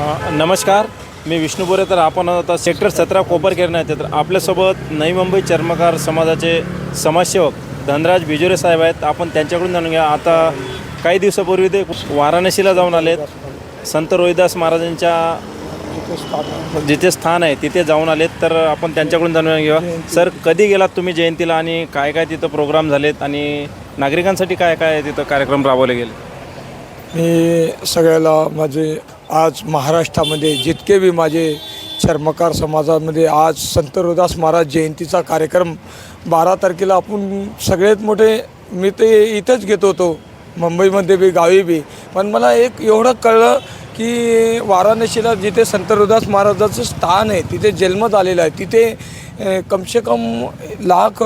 नमस्कार. मी विष्णू बोरे. तर आपण आता सेक्टर सतरा कोपर करण्यात तर आपल्यासोबत नवी मुंबई चर्मकार समाजाचे समाजसेवक धनराज बिजोरे साहेब आहेत. आपण त्यांच्याकडून जाणून घ्या आता काही दिवसापूर्वी ते वाराणसीला जाऊन आलेत. संत रोहिदास महाराजांच्या जिथे स्थान आहे तिथे जाऊन आलेत. तर आपण त्यांच्याकडून जाणून घेऊया. सर कधी गेलात तुम्ही जयंतीला आणि काय काय तिथं प्रोग्राम झालेत आणि नागरिकांसाठी काय काय तिथं कार्यक्रम राबवले गेले? मी सगळ्याला माझे आज महाराष्ट्रामध्ये जितके बी माझे चर्मकार समाजामध्ये आज संत रोदास महाराज जयंतीचा कार्यक्रम बारा तारखेला आपण सगळ्यात मोठे मी ते इथंच घेत होतो मुंबईमध्ये बी गावी बी. पण मला एक एवढं कळलं की वाराणसीला जिथे संत रोदास महाराजाचं स्थान आहे तिथे जन्म झालेला आहे तिथे कमसे कम लाख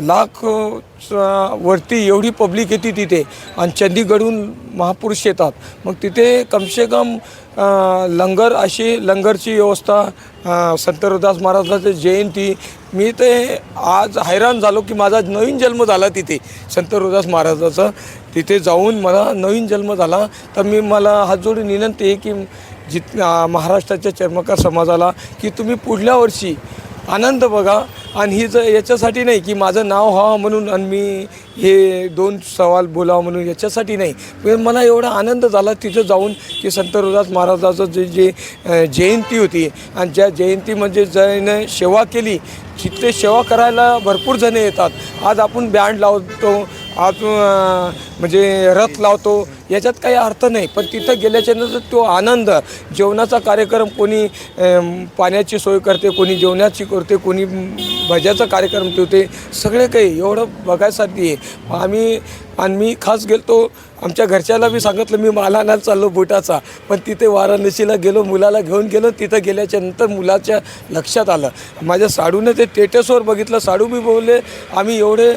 लाख वरती एवढी पब्लिक येते तिथे. आणि चंदीगडहून महापुरुष येतात. मग तिथे कमसे कम लंगर अशी लंगरची व्यवस्था संत रविदास महाराजाची जयंती. मी ते आज हैराण झालो की माझा नवीन जन्म झाला तिथे. संत रविदास महाराजाचा. तिथे जाऊन मला नवीन जन्म झाला. तर मी मला हात जोडून विनंती आहे की जित महाराष्ट्राच्या चर्मकार समाजाला की तुम्ही पुढल्या वर्षी आनंद बघा. आणि ही जर याच्यासाठी नाही की माझं नाव व्हावं म्हणून आणि मी हे दोन सवाल बोलावं म्हणून याच्यासाठी नाही. पण मला एवढा आनंद झाला तिथं जाऊन की संत रोदास महाराजाचं जे जे जयंती होती. आणि ज्या जयंतीमध्ये म्हणजे ज्याने सेवा केली तिथे सेवा करायला भरपूर जण येतात. आज आपण बँड लावतो आज म्हणजे रथ लावतो याच्यात काही अर्थ नाही. पण तिथं गेल्याच्यानंतर तो आनंद जेवणाचा कार्यक्रम कोणी पाण्याची सोय करते कोणी जेवणाची करते कोणी भज्याचा कार्यक्रम ठेवते सगळे काही एवढं बघायसाठी. आहे आम्ही आणि मी खास गेलतो आमच्या घरच्याला बी सांगितलं मी मला आणायला चाललो बुटाचा. पण तिथे वाराणसीला गेलो मुलाला घेऊन गेलो तिथं गेल्याच्यानंतर मुलाच्या लक्षात आलं. माझ्या साडूने ते टेटसवर बघितलं साडू बी बोलले आम्ही एवढे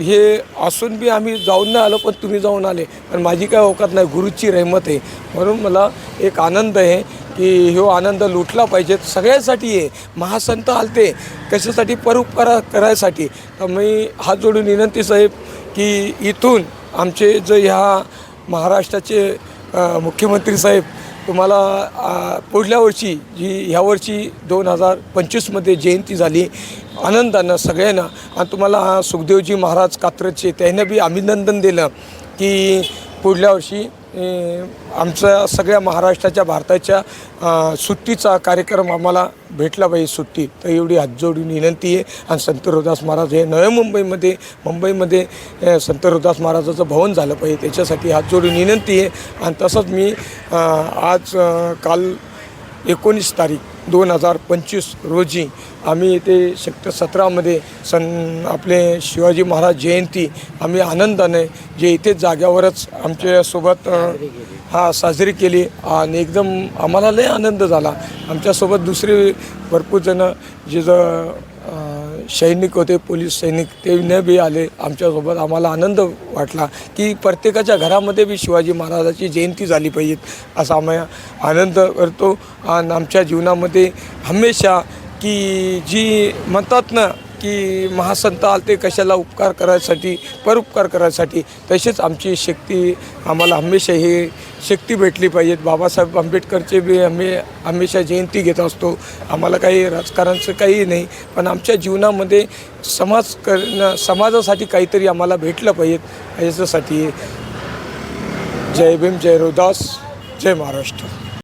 हे असून बी आम्ही जाऊन नाही आलो पण तुम्ही जाऊन आले. पण माझी काय औकात नाही. गुरुची रहमत आहे. म्हणून मला एक आनंद आहे की ह्यो आनंद लुटला पाहिजे. सगळ्यासाठी आहे. महासंत आलते. कशासाठी? परोपकार करायसाठी. तर मी हात जोडून विनंती साहेब की इथून आमचे जे ह्या महाराष्ट्राचे मुख्यमंत्री साहेब तुम्हाला पुढल्या वर्षी जी ह्या वर्षी दोन हजार पंचवीसमध्ये जयंती झाली. आनंदानं सगळ्यांना आणि तुम्हाला सुखदेवजी महाराज कात्रचे त्यानं बी अभिनंदन दिलं. की पुढल्या वर्षी आमच्या सगळ्या महाराष्ट्राच्या भारताच्या सुट्टीचा कार्यक्रम आम्हाला भेटला पाहिजे सुट्टी. तर एवढी हातजोडून विनंती आहे. आणि संत रोदास महाराज हे नव्या मुंबईमध्ये मुंबईमध्ये संत रोदास महाराजाचं भवन झालं पाहिजे. त्याच्यासाठी हात जोडून विनंती आहे. आणि तसंच मी आज काल एकोणीस तारीख दोन हजार पंचवीस रोजी आम्ही इथे सेक्टर सतरामध्ये सन आपले शिवाजी महाराज जयंती आम्ही आनंदाने जे इथे जाग्यावरच आमच्यासोबत हा साजरी केली आणि एकदम आम्हाला लय आनंद झाला. आमच्यासोबत दुसरे भरपूर जणं जे ज सैनिक होते पोलीस सैनिक ते न बी आले. आमच्यासोबत आम्हाला आनंद वाटला की प्रत्येकाच्या घरामध्ये बी शिवाजी महाराजाची जयंती झाली पाहिजे असा आम्ही आनंद करतो. आणि आमच्या जीवनामध्ये हमेशा की जी म्हणतात ना की महासंत आलते कशाला उपकार करायसाठी परोपकार करायसाठी तसेच आमची शक्ती आम्हाला हमेशा ही शक्ती भेटली पाहिजेत. बाबासाहेब आंबेडकरचे बी आम्ही हमेशा जयंती घेत असतो. आम्हाला काही राजकारणचं काही नाही. पण आमच्या जीवनामध्ये समाज करणं समाजासाठी काहीतरी आम्हाला भेटलं पाहिजेत याच्यासाठी जय भीम जय रोदास जय महाराष्ट्र.